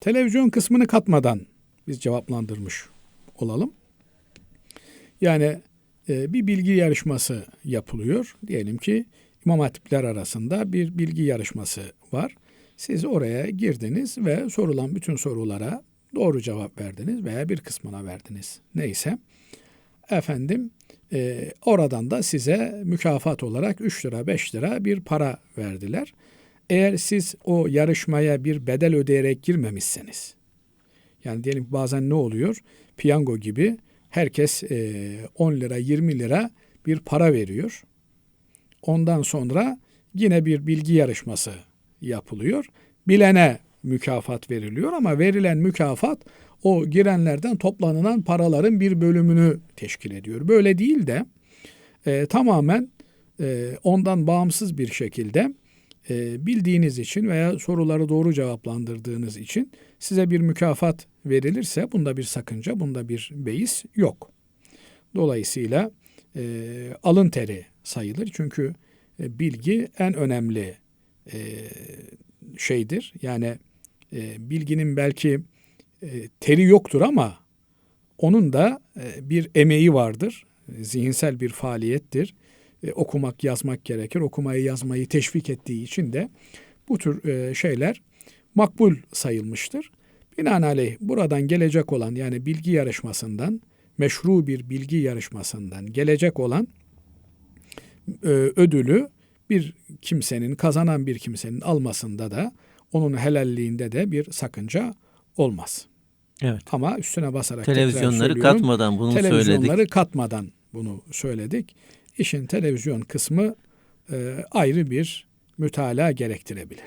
Televizyon kısmını katmadan biz cevaplandırmış olalım. Yani e, bir bilgi yarışması yapılıyor. Diyelim ki İmam Hatipler arasında bir bilgi yarışması var. Siz oraya girdiniz ve sorulan bütün sorulara doğru cevap verdiniz veya bir kısmına verdiniz. Neyse. Efendim e, oradan da size mükafat olarak 3 lira 5 lira bir para verdiler. Eğer siz o yarışmaya bir bedel ödeyerek girmemişseniz yani diyelim bazen ne oluyor? Piyango gibi herkes e, 10 lira 20 lira bir para veriyor. Ondan sonra yine bir bilgi yarışması yapılıyor. Bilene mükafat veriliyor ama verilen mükafat o girenlerden toplanılan paraların bir bölümünü teşkil ediyor. Böyle değil de e, tamamen e, ondan bağımsız bir şekilde e, bildiğiniz için veya soruları doğru cevaplandırdığınız için size bir mükafat verilirse bunda bir sakınca, bunda bir beis yok. Dolayısıyla e, alın teri sayılır. Çünkü e, bilgi en önemli e, şeydir. Yani e, bilginin belki e, teri yoktur ama onun da e, bir emeği vardır. Zihinsel bir faaliyettir. E, okumak, yazmak gerekir. Okumayı, yazmayı teşvik ettiği için de bu tür e, şeyler makbul sayılmıştır. Binaenaleyh buradan gelecek olan yani bilgi yarışmasından, meşru bir bilgi yarışmasından gelecek olan e, ödülü bir kimsenin, kazanan bir kimsenin almasında da onun helalliğinde de bir sakınca olmaz. Evet. Ama üstüne basarak Televizyonları katmadan bunu televizyonları söyledik. katmadan bunu söyledik. İşin televizyon kısmı ayrı bir mütalaa gerektirebilir.